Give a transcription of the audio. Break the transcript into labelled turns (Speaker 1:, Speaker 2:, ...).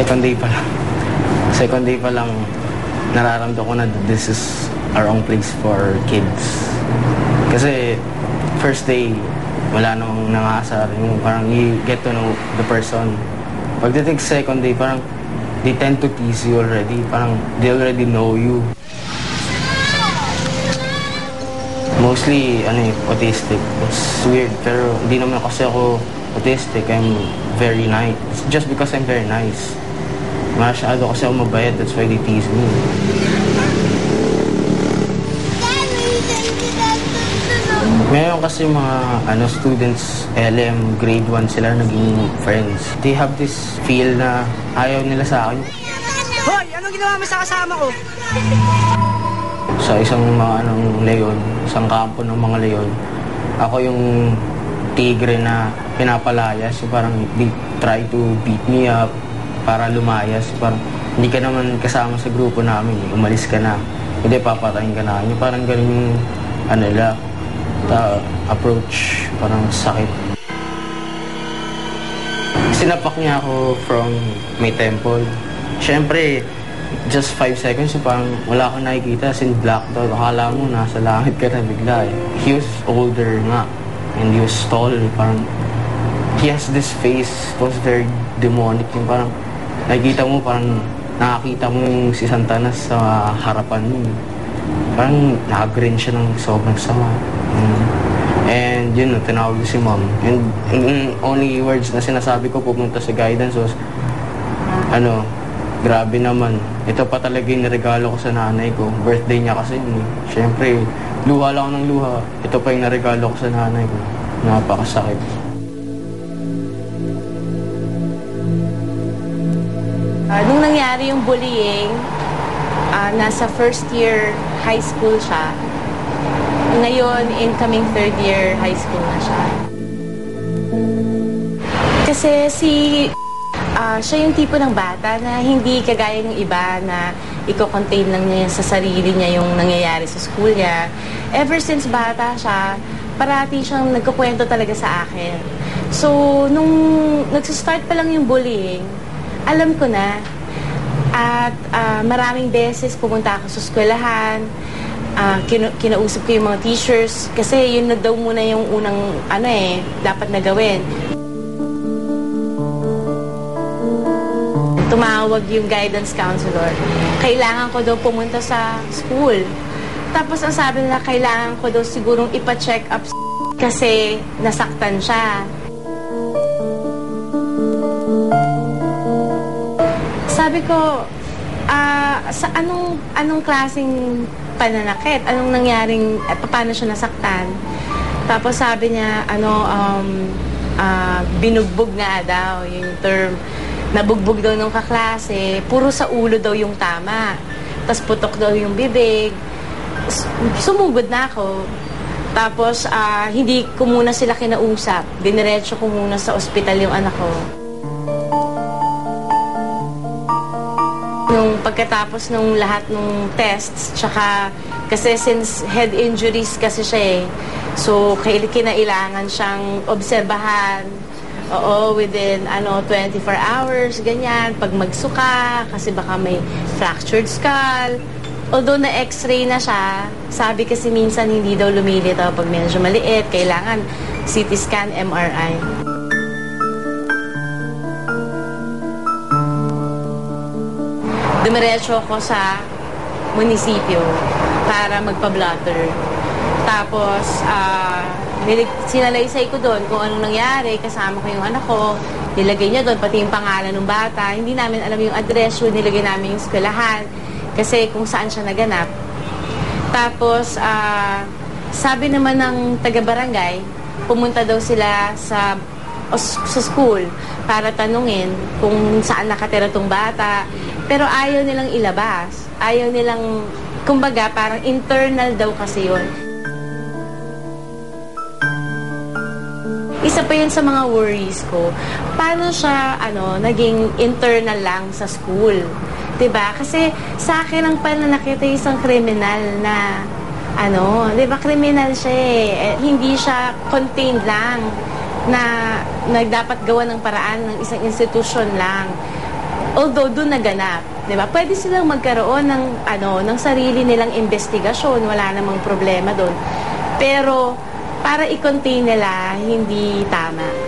Speaker 1: Second day pa lang. Second day pa lang, nararamdaman ko na this is our own place for kids. Kasi first day, wala namang nangasar. Yung parang you get to know the person. Pagdating second day, parang they tend to tease you already. Parang they already know you. Mostly, ano eh, autistic. It's weird, pero hindi naman kasi ako autistic. I'm very nice. It's just because I'm very nice. Masyado kasi ako mabait, that's why they tease me. Meron kasi mga ano students, LM, grade 1 sila naging friends. They have this feel na ayaw nila sa akin.
Speaker 2: Hoy, anong ginawa mo sa kasama ko?
Speaker 1: Sa isang mga anong leon, isang kampo ng mga leon, ako yung tigre na pinapalayas. So parang they try to beat me up para lumayas. Parang hindi ka naman kasama sa grupo namin. Umalis ka na. Hindi, papatayin ka na. Yung parang ganun yung ano nila, ta- approach. Parang sakit. Sinapak niya ako from my temple. Siyempre, just 5 seconds, parang wala akong nakikita. Sin blacked out. Akala mo, nasa langit ka na bigla eh. He was older nga. And he was tall. Parang, he has this face. was very demonic. Yung parang, nakikita mo, parang nakakita mo yung si Santanas sa harapan mo. Parang nag-grin siya ng sobrang sama. Mm. And yun, tinawag si mom. And, and only words na sinasabi ko pupunta sa guidance was, ano, grabe naman. Ito pa talaga yung regalo ko sa nanay ko. Birthday niya kasi eh. Siyempre, luha lang ng luha. Ito pa yung naregalo ko sa nanay ko. Napakasakit.
Speaker 3: Ah, nung nangyari yung bullying, ah, nasa first year high school siya. Ngayon, incoming third year high school na siya. Kasi si ah, siya yung tipo ng bata na hindi kagaya ng iba na i-contain lang niya sa sarili niya yung nangyayari sa school niya. Ever since bata siya, parati siyang nagkukwento talaga sa akin. So, nung nagsistart pa lang yung bullying, alam ko na. At ah, maraming beses pumunta ako sa eskwelahan, ah, kinu- kinausap ko yung mga teachers kasi yun na daw muna yung unang ano eh, dapat na gawin. Tumawag yung guidance counselor. Kailangan ko daw pumunta sa school. Tapos ang sabi nila, kailangan ko daw sigurong ipa-check up kasi nasaktan siya. Sabi ko, ah, sa anong anong klaseng pananakit? Anong nangyaring at paano siya nasaktan? Tapos sabi niya, ano um ah, binugbog nga daw yung term. Nabugbog daw nung kaklase, puro sa ulo daw yung tama. Tapos putok daw yung bibig. Sumugod na ako. Tapos ah, hindi ko muna sila kinausap. Diniretso ko muna sa ospital yung anak ko. Nung pagkatapos nung lahat ng tests, tsaka kasi since head injuries kasi siya eh, so kinailangan siyang obserbahan. Oo, within ano 24 hours, ganyan. Pag magsuka, kasi baka may fractured skull. Although na x-ray na siya, sabi kasi minsan hindi daw lumilitaw pag medyo maliit. Kailangan CT scan, MRI. Dumiretso ako sa munisipyo para magpa-blotter. Tapos, nilig- sinalaysay ko doon kung anong nangyari. Kasama ko yung anak ko. Nilagay niya doon, pati yung pangalan ng bata. Hindi namin alam yung address, yun nilagay namin yung eskwelahan. Kasi kung saan siya naganap. Tapos, ah, sabi naman ng taga-barangay, pumunta daw sila sa sa school para tanungin kung saan nakatira tong bata. Pero ayaw nilang ilabas. Ayaw nilang, kumbaga, parang internal daw kasi yun. Isa pa yun sa mga worries ko. Paano siya, ano, naging internal lang sa school? 'Di ba? Kasi sa akin ang pananakit ay isang kriminal na ano, 'di ba kriminal siya eh. Eh, Hindi siya contained lang na nagdapat gawa ng paraan ng isang institution lang. Although doon naganap, 'di ba? Pwede silang magkaroon ng ano, ng sarili nilang investigasyon, wala namang problema doon. Pero para i-contain nila, hindi tama.